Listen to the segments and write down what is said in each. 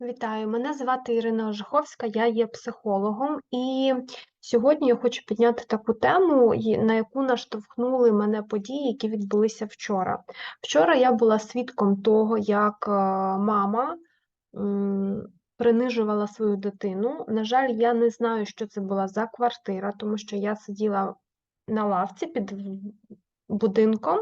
Вітаю, мене звати Ірина Ожиховська, я є психологом, і сьогодні я хочу підняти таку тему, на яку наштовхнули мене події, які відбулися вчора. Вчора я була свідком того, як е, мама принижувала свою дитину. На жаль, я не знаю, що це була за квартира, тому що я сиділа на лавці під будинком,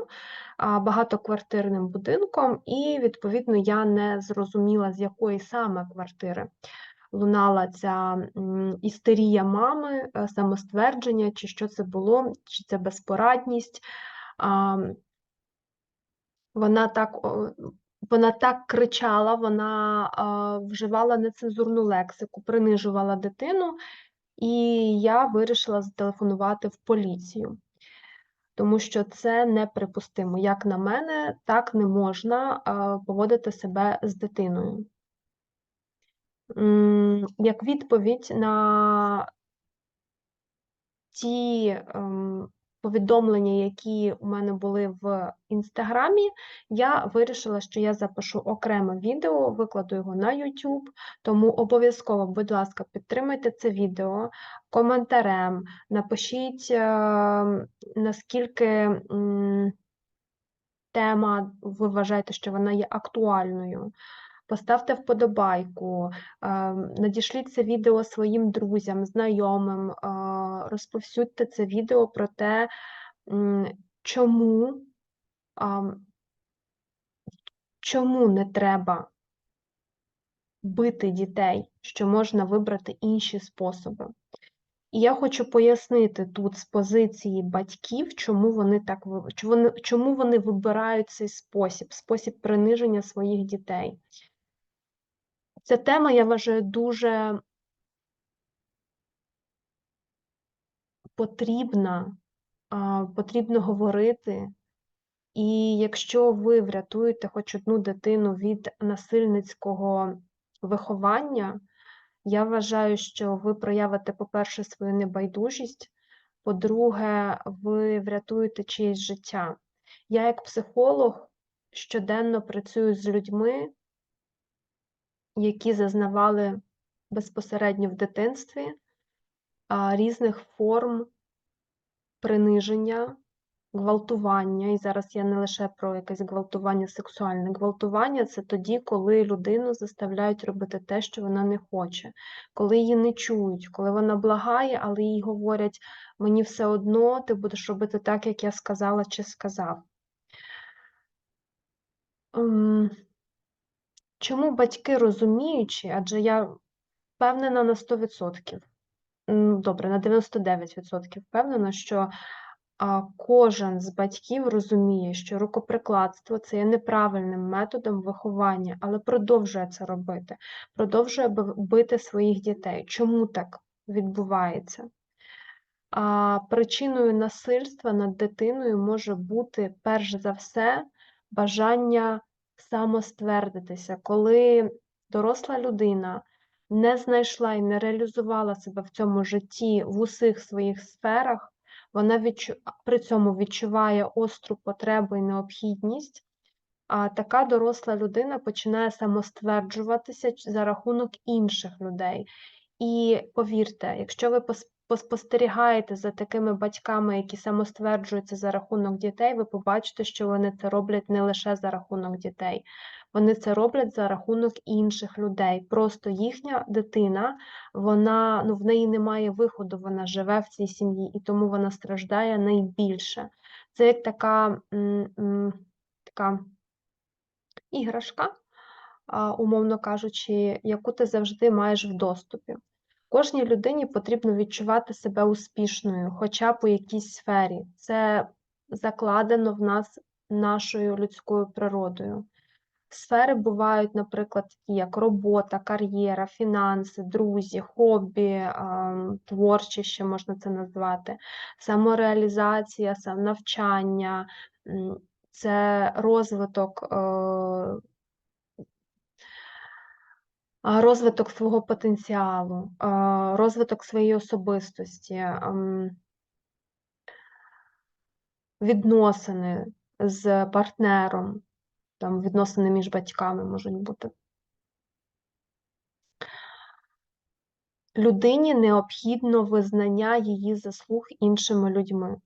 багатоквартирним будинком, і, відповідно, я не зрозуміла, з якої саме квартири лунала ця істерія мами, е, самоствердження, чи що це було, чи це безпорадність. Вона так, вона так кричала, вона а, вживала нецензурну лексику, принижувала дитину, і я вирішила зателефонувати в поліцію тому що це неприпустимо. Як на мене, так не можна поводити себе з дитиною. Як відповідь на ті ем, повідомлення, які у мене були в інстаграмі, я вирішила, що я запишу окреме відео, викладу його на YouTube, тому обов'язково, будь ласка, підтримайте це відео коментарем, напишіть, е, наскільки тема, ви вважаєте, що вона є актуальною. Поставте вподобайку, е, надішліть це відео своїм друзям, знайомим, е, розповсюдьте це відео про те, чому, чому не треба бити дітей, що можна вибрати інші способи. І я хочу пояснити тут з позиції батьків, чому вони так чому вони вибирають цей спосіб, спосіб приниження своїх дітей. Ця тема, я вважаю, дуже потрібна, потрібно говорити. І якщо ви врятуєте хоч одну дитину від насильницького виховання, я вважаю, що ви проявите, по-перше, свою небайдужість, по-друге, ви врятуєте чиєсь життя. Я, як психолог, щоденно працюю з людьми, які зазнавали безпосередньо в дитинстві різних форм приниження, гвалтування. І зараз я не лише про якесь гвалтування сексуальне. Гвалтування це тоді, коли людину заставляють робити те, що вона не хоче, коли її не чують, коли вона благає, але їй говорять: мені все одно, ти будеш робити так, як я сказала чи сказав. Ем, Чому батьки розуміючи, адже я впевнена на 100%, м, добре, на 99% впевнена, що кожен з батьків розуміє, що рукоприкладство це є неправильним методом виховання, але продовжує це робити, продовжує бити своїх дітей. Чому так відбувається? А, причиною насильства над дитиною може бути, перш за все, бажання самоствердитися, коли доросла людина не знайшла і не реалізувала себе в цьому житті в усіх своїх сферах, вона відчу... при цьому відчуває остру потребу і необхідність, а така доросла людина починає самостверджуватися за рахунок інших людей. І повірте, якщо ви поспостерігаєте за такими батьками, які самостверджуються за рахунок дітей, ви побачите, що вони це роблять не лише за рахунок дітей, вони це роблять за рахунок інших людей. Просто їхня дитина, вона ну в неї немає виходу, вона живе в цій сім'ї, і тому вона страждає найбільше. Це як така, така іграшка, умовно кажучи, яку ти завжди маєш в доступі. Кожній людині потрібно відчувати себе успішною, хоча б у якійсь сфері. Це закладено в нас нашою людською природою. Сфери бувають, наприклад, такі як робота, кар'єра, фінанси, друзі, хобі, ам, творчість ще можна це назвати, самореалізація, навчання, це розвиток е, розвиток свого потенціалу, розвиток своєї особистості, відносини з партнером, там відносини між батьками можуть бути. людині необхідно визнання її заслуг іншими людьми.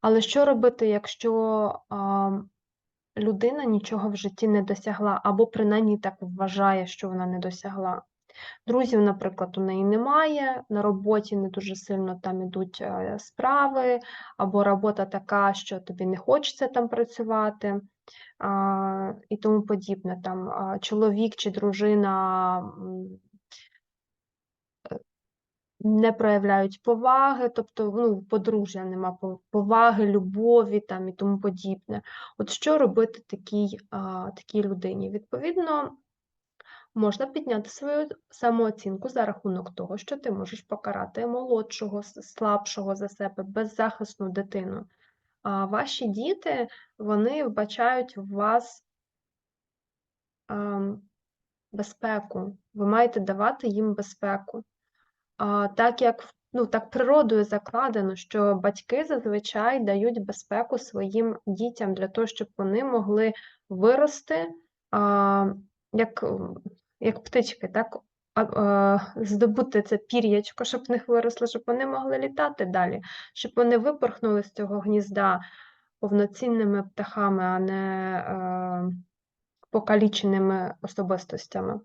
Але що робити, якщо людина нічого в житті не досягла, або принаймні так вважає, що вона не досягла? Друзів, наприклад, у неї немає, на роботі не дуже сильно там ідуть е, справи, або робота така, що тобі не хочеться там працювати а, і тому подібне. Там Чоловік чи дружина не проявляють поваги, тобто ну, подружжя нема поваги, любові там і тому подібне. От що робити такій, а, такій людині? Відповідно, можна підняти свою самооцінку за рахунок того, що ти можеш покарати молодшого, слабшого за себе, беззахисну дитину. А ваші діти, вони вбачають в вас ем, безпеку. Ви маєте давати їм безпеку. Так як ну, так природою закладено, що батьки зазвичай дають безпеку своїм дітям для того, щоб вони могли вирости як, як птички, так? Здобути це пір'ячко, щоб в них виросло, щоб вони могли літати далі, щоб вони випорхнули з цього гнізда повноцінними птахами, а не е, покаліченими особистостями.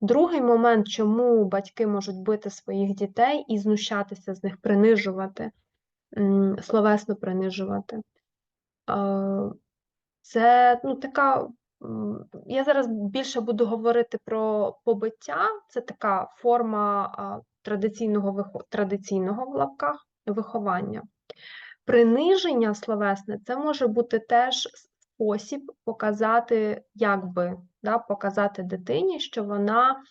Другий момент, чому батьки можуть бити своїх дітей і знущатися з них, принижувати, словесно принижувати. Е, Це ну, така. Я зараз більше буду говорити про побиття. Це така форма традиційного традиційного в лапках виховання. Приниження словесне це може бути теж спосіб показати, як би, да, показати дитині, що вона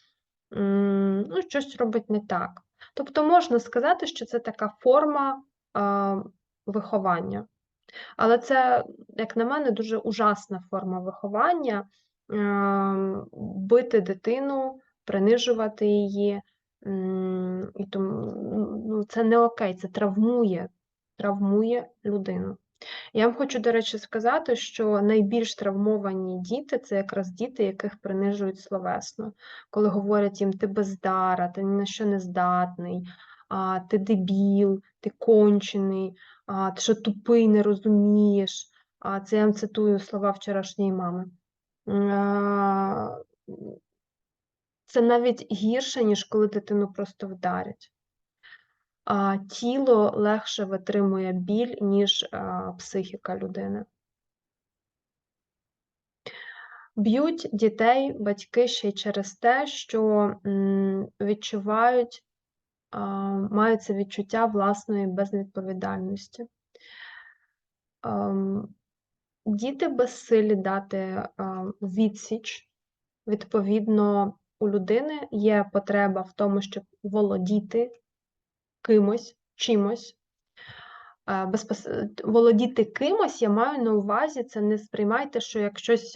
ну, щось робить не так. Тобто можна сказати, що це така форма а, виховання. Але це, як на мене, дуже ужасна форма виховання ем, бити дитину, принижувати її. І тому ну, це не окей, це травмує, травмує людину. Я вам хочу, до речі, сказати, що найбільш травмовані діти це якраз діти, яких принижують словесно, коли говорять їм ти бездара, ти ні на що не здатний, ти дебіл, ти кончений, ти що тупий, не розумієш. А, це я вам цитую слова вчорашньої мами. Це навіть гірше, ніж коли дитину просто вдарять. Тіло легше витримує біль, ніж психіка людини. Б'ють дітей батьки ще й через те, що відчувають, мають це відчуття власної безвідповідальності. Ем, Діти безсилі дати відсіч. Відповідно, у людини є потреба в тому, щоб володіти кимось, чимось. Безпос... Володіти кимось, я маю на увазі, це не сприймайте, що як щось.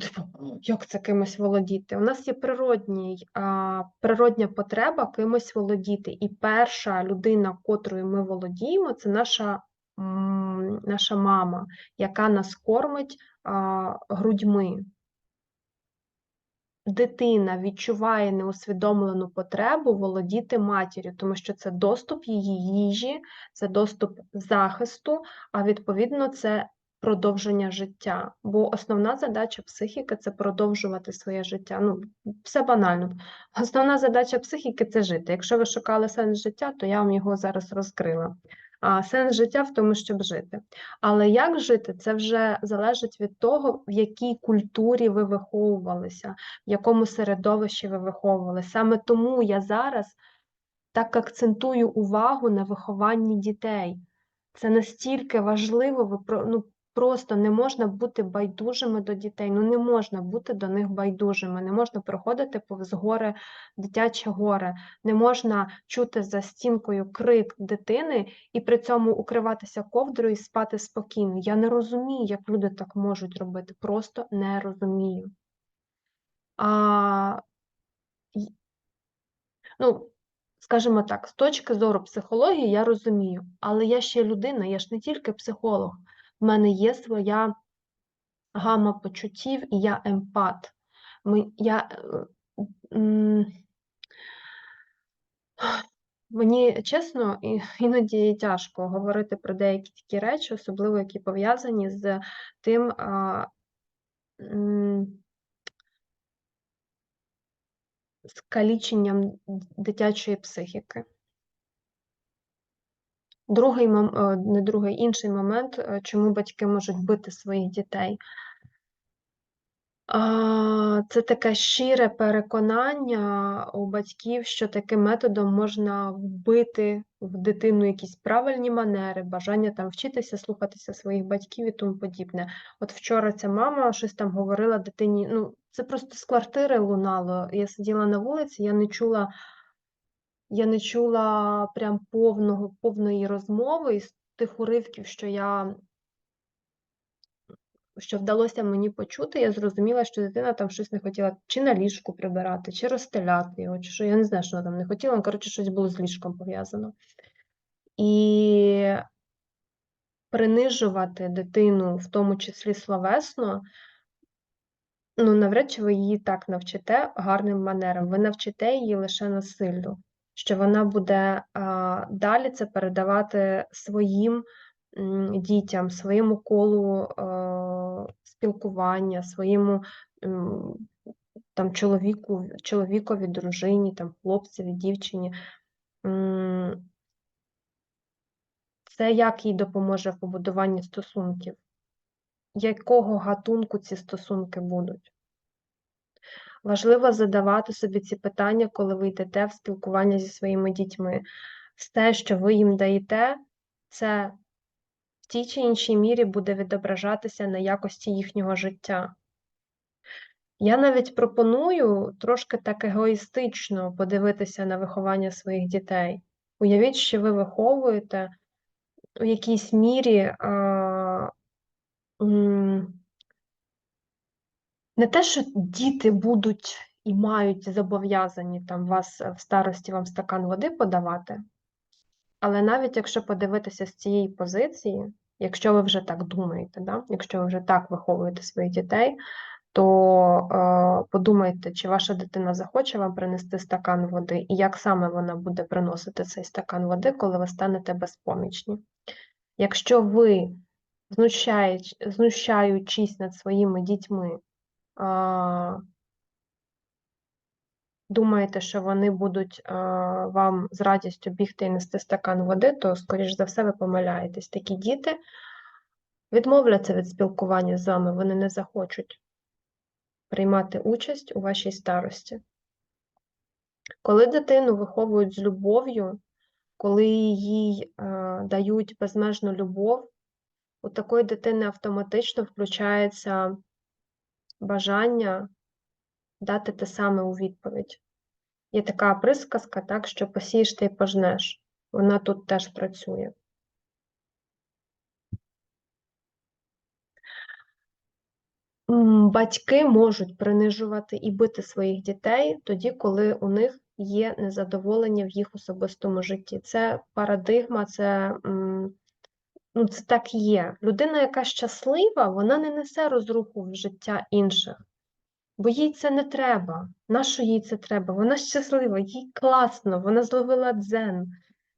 типу, Як це кимось володіти? У нас є природній, природня потреба кимось володіти. І перша людина, котрою ми володіємо, це наша, наша мама, яка нас кормить грудьми. Дитина відчуває неусвідомлену потребу володіти матір'ю, тому що це доступ її їжі, це доступ захисту, а відповідно це продовження життя. Бо основна задача психіки це продовжувати своє життя. Ну, все банально. Основна задача психіки це жити. Якщо ви шукали сенс життя, то я вам його зараз розкрила. Сенс життя в тому, щоб жити. Але як жити, це вже залежить від того, в якій культурі ви виховувалися, в якому середовищі ви виховувалися. Саме тому я зараз так акцентую увагу на вихованні дітей. Це настільки важливо, ви ну, просто не можна бути байдужими до дітей. Ну не можна бути до них байдужими, не можна проходити повз горе, дитяче горе, не можна чути за стінкою крик дитини і при цьому укриватися ковдрою і спати спокійно. Я не розумію, як люди так можуть робити. Просто не розумію. А, ну, скажімо так, з точки зору психології я розумію, але я ще людина, я ж не тільки психолог. В мене є своя гама почуттів, і я емпат. Я, е, Мені чесно, іноді тяжко говорити про деякі такі речі, особливо які пов'язані з тим, а, м, дитячої психіки. Другий е, не другий, інший момент, е, чому батьки можуть бити своїх дітей. Це таке щире переконання у батьків, що таким методом можна вбити в дитину якісь правильні манери, бажання там вчитися, слухатися своїх батьків і тому подібне. От вчора ця мама щось там говорила дитині. Ну, це просто з квартири лунало. Я сиділа на вулиці, я не чула, я не чула прям повного, повної розмови із тих уривків, що я що вдалося мені почути, я зрозуміла, що дитина там щось не хотіла чи на ліжку прибирати, чи розстеляти його, чи що. Я не знаю, що вона там не хотіла, ну, коротше, щось було з ліжком пов'язано. І принижувати дитину, в тому числі словесно, ну, навряд чи ви її так навчите гарним манерам. Ви навчите її лише насиллю, що вона буде далі це передавати своїм дітям, своєму колу спілкування, своєму там чоловіку, чоловікові, дружині, там хлопцеві, дівчині. Це як їй допоможе в побудуванні стосунків? Якого гатунку ці стосунки будуть? Важливо задавати собі ці питання, коли ви йдете в спілкування зі своїми дітьми. Все, що ви їм даєте, це в тій чи іншій мірі буде відображатися на якості їхнього життя. Я навіть пропоную трошки так егоїстично подивитися на виховання своїх дітей. Уявіть, що ви виховуєте у якійсь мірі а, не те, що діти будуть і мають зобов'язані там вас в старості вам стакан води подавати, але навіть якщо подивитися з цієї позиції, якщо ви вже так думаєте, да? якщо ви вже так виховуєте своїх дітей, то е, подумайте, чи ваша дитина захоче вам принести стакан води, і як саме вона буде приносити цей стакан води, коли ви станете безпомічні. Якщо ви, знущаючись над своїми дітьми, е, думаєте, що вони будуть вам з радістю бігти і нести стакан води, то, скоріш за все, ви помиляєтесь. Такі діти відмовляться від спілкування з вами, вони не захочуть приймати участь у вашій старості. Коли дитину виховують з любов'ю, коли їй дають безмежну любов, у такої дитини автоматично включається бажання дати те саме у відповідь. Є така присказка, так, що посієш ти і пожнеш. Вона тут теж працює. Батьки можуть принижувати і бити своїх дітей тоді, коли у них є незадоволення в їх особистому житті. Це парадигма, це ну, це так є. Людина, яка щаслива, вона не несе розруху в життя інших бо їй це не треба. Нащо їй це треба? Вона щаслива, їй класно, вона зловила дзен,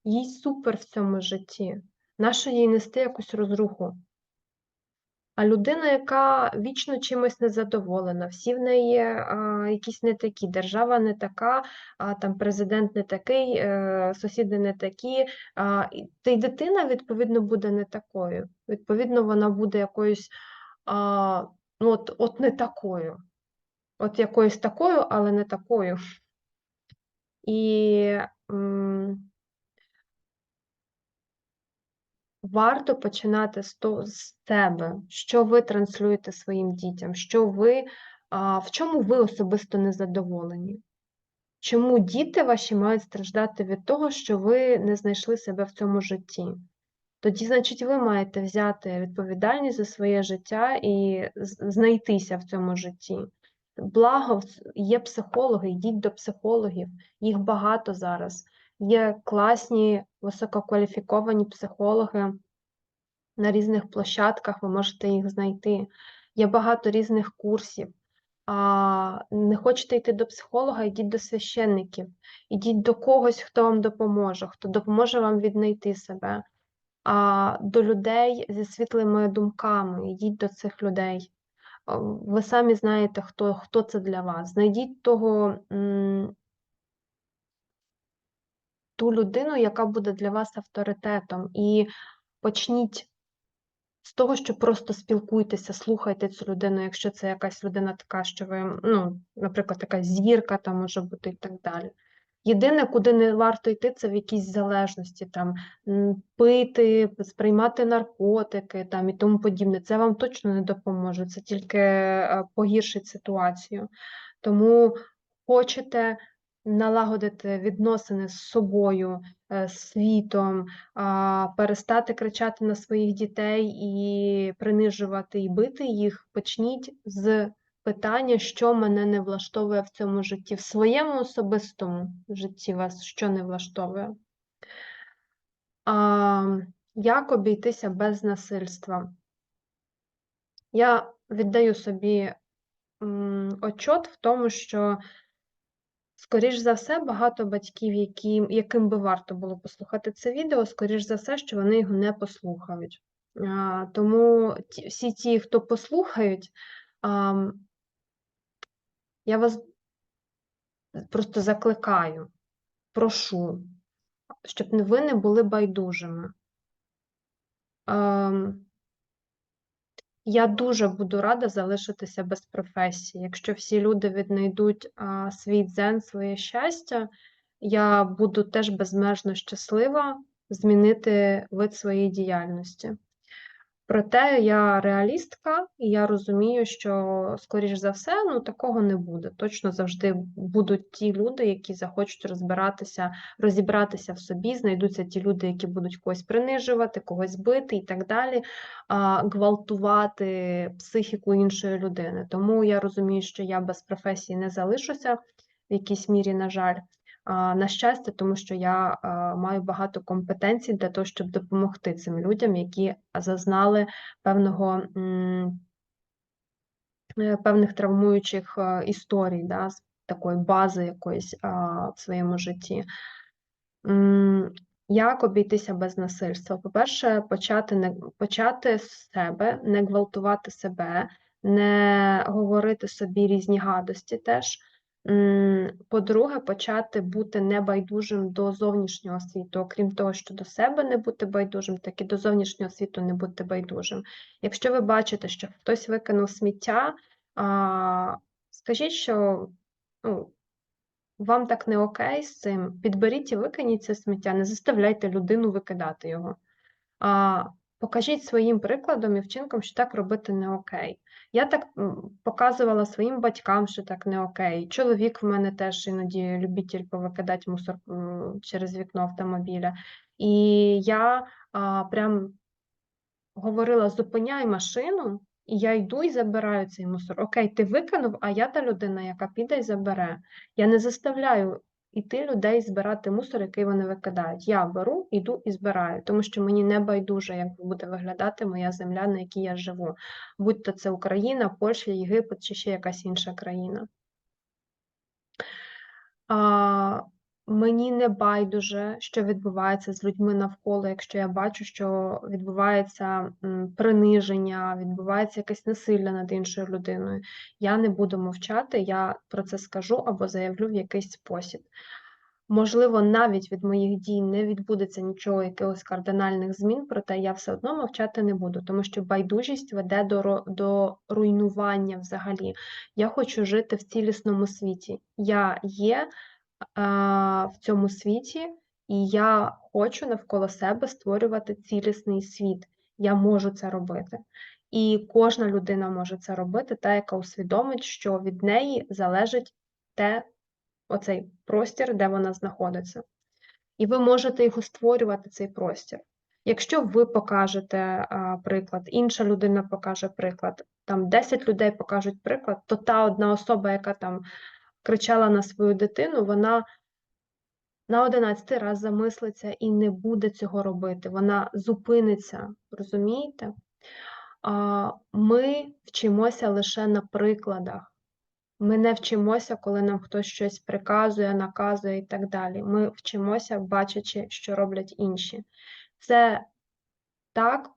їй супер в цьому житті. Нащо їй нести якусь розруху? А людина, яка вічно чимось незадоволена, всі в неї а, якісь не такі, держава не така, а там президент не такий, е, сусіди не такі, а, та й дитина, відповідно, буде не такою. Відповідно, вона буде якоюсь а, ну, от, от не такою от якоюсь такою, але не такою. І м, варто починати з, то, з себе, що ви транслюєте своїм дітям, що ви, а, в чому ви особисто незадоволені. Чому діти ваші мають страждати від того, що ви не знайшли себе в цьому житті? Тоді, значить, ви маєте взяти відповідальність за своє життя і знайтися в цьому житті. Благо, є психологи, йдіть до психологів, їх багато зараз. Є класні, висококваліфіковані психологи на різних площадках, ви можете їх знайти. Є багато різних курсів. А не хочете йти до психолога, йдіть до священників, ідіть до когось, хто вам допоможе, хто допоможе вам віднайти себе. А до людей зі світлими думками, йдіть до цих людей. Ви самі знаєте, хто, хто це для вас. Знайдіть того, ту людину, яка буде для вас авторитетом, і почніть з того, що просто спілкуйтеся, слухайте цю людину, якщо це якась людина така, що ви, ну, наприклад, якась зірка там може бути і так далі. Єдине, куди не варто йти, це в якісь залежності, там пити, сприймати наркотики там і тому подібне. Це вам точно не допоможе, це тільки е, погіршить ситуацію. Тому хочете налагодити відносини з собою, е, світом, перестати кричати на своїх дітей і принижувати і бити їх, почніть з питання, що мене не влаштовує в цьому житті, в своєму особистому житті вас що не влаштовує. А, Як обійтися без насильства? Я віддаю собі отчот в тому, що, скоріш за все, багато батьків, які, яким би варто було послухати це відео, скоріш за все, що вони його не послухають. А, Тому ті, всі ті, хто послухають, а, я вас просто закликаю, прошу, щоб ви не були байдужими. Ем, Я дуже буду рада залишитися без професії. Якщо всі люди віднайдуть а, свій дзен, своє щастя, я буду теж безмежно щаслива змінити вид своєї діяльності. Проте я реалістка, і я розумію, що, скоріш за все, ну такого не буде. Точно завжди будуть ті люди, які захочуть розбиратися, розібратися в собі, знайдуться ті люди, які будуть когось принижувати, когось бити і так далі, а, гвалтувати психіку іншої людини. Тому я розумію, що я без професії не залишуся в якійсь мірі, на жаль. На щастя, тому що я маю багато компетенцій для того, щоб допомогти цим людям, які зазнали певного е, певних травмуючих історій, да, з такої бази якоїсь в своєму житті. Як обійтися без насильства? По-перше, почати не почати з себе, не гвалтувати себе, не говорити собі різні гадості теж. По-друге, почати бути небайдужим до зовнішнього світу, окрім того, що до себе не бути байдужим, так і до зовнішнього світу не бути байдужим. Якщо ви бачите, що хтось викинув сміття, а, скажіть, що ну, вам так не окей з цим, підберіть і викиніть це сміття, не заставляйте людину викидати його. А, Покажіть своїм прикладом і вчинком, що так робити не окей. Я так показувала своїм батькам, що так не окей. Чоловік в мене теж іноді любитель повикидати мусор через вікно автомобіля. І я а, прям говорила: зупиняй машину, і я йду і забираю цей мусор. Окей, ти викинув, а я та людина, яка піде і забере. Я не заставляю іти людей збирати мусор, який вони викидають. Я беру, іду і збираю, тому що мені не байдуже, як буде виглядати моя земля, на якій я живу. Будь то це Україна, Польща, Єгипет чи ще якась інша країна. А, Мені не байдуже, що відбувається з людьми навколо, якщо я бачу, що відбувається приниження, відбувається якесь насилля над іншою людиною. Я не буду мовчати, я про це скажу або заявлю в якийсь спосіб. Можливо, навіть від моїх дій не відбудеться нічого, якихось кардинальних змін, проте я все одно мовчати не буду, тому що байдужість веде до до руйнування взагалі. Я хочу жити в цілісному світі. Я є в цьому світі, і я хочу навколо себе створювати цілісний світ. Я можу це робити. І кожна людина може це робити, та, яка усвідомить, що від неї залежить те, оцей простір, де вона знаходиться. І ви можете його створювати, цей простір. Якщо ви покажете а, приклад, інша людина покаже приклад, там 10 людей покажуть приклад, то та одна особа, яка там кричала на свою дитину, вона на одинадцятий раз замислиться і не буде цього робити. Вона зупиниться, розумієте? ми вчимося лише на прикладах. Ми не вчимося, коли нам хтось щось приказує, наказує і так далі. Ми вчимося, бачачи, що роблять інші. Це так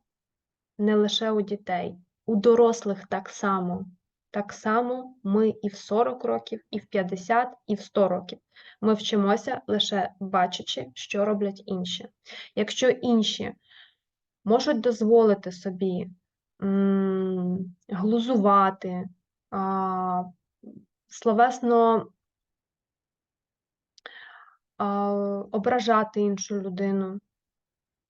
не лише у дітей, у дорослих так само. Так само ми і в 40 років, і в 50, і в 100 років. Ми вчимося лише бачачи, що роблять інші. Якщо інші можуть дозволити собі глузувати, а, словесно а, ображати іншу людину.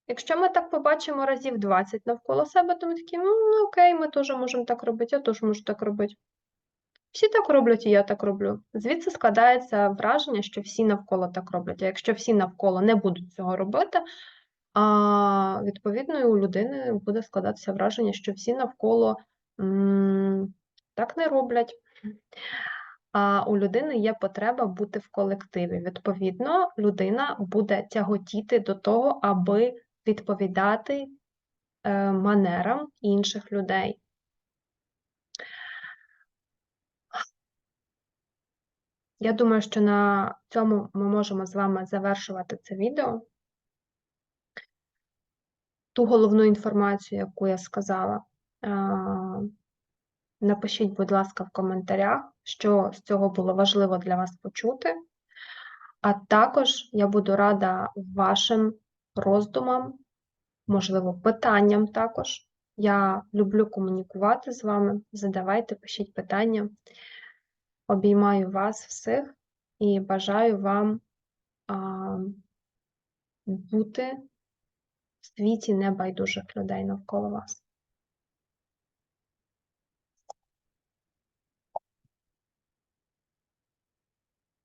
Якщо ми так побачимо разів 20 навколо себе, то ми такі, ну окей, ми теж можемо так робити, я теж можу так робити. Всі так роблять, і я так роблю. Звідси складається враження, що всі навколо так роблять. А якщо всі навколо не будуть цього робити, а відповідно і у людини буде складатися враження, що всі навколо так не роблять. А у людини є потреба бути в колективі. Відповідно, людина буде тяготіти до того, аби відповідати е, манерам інших людей. Я думаю, що на цьому ми можемо з вами завершувати це відео. Ту головну інформацію, яку я сказала, е, напишіть, будь ласка, в коментарях, що з цього було важливо для вас почути. А також я буду рада вашим роздумам, можливо, питанням також. Я люблю комунікувати з вами. Задавайте, пишіть питання. Обіймаю вас всіх і бажаю вам а, бути в світі небайдужих людей навколо вас.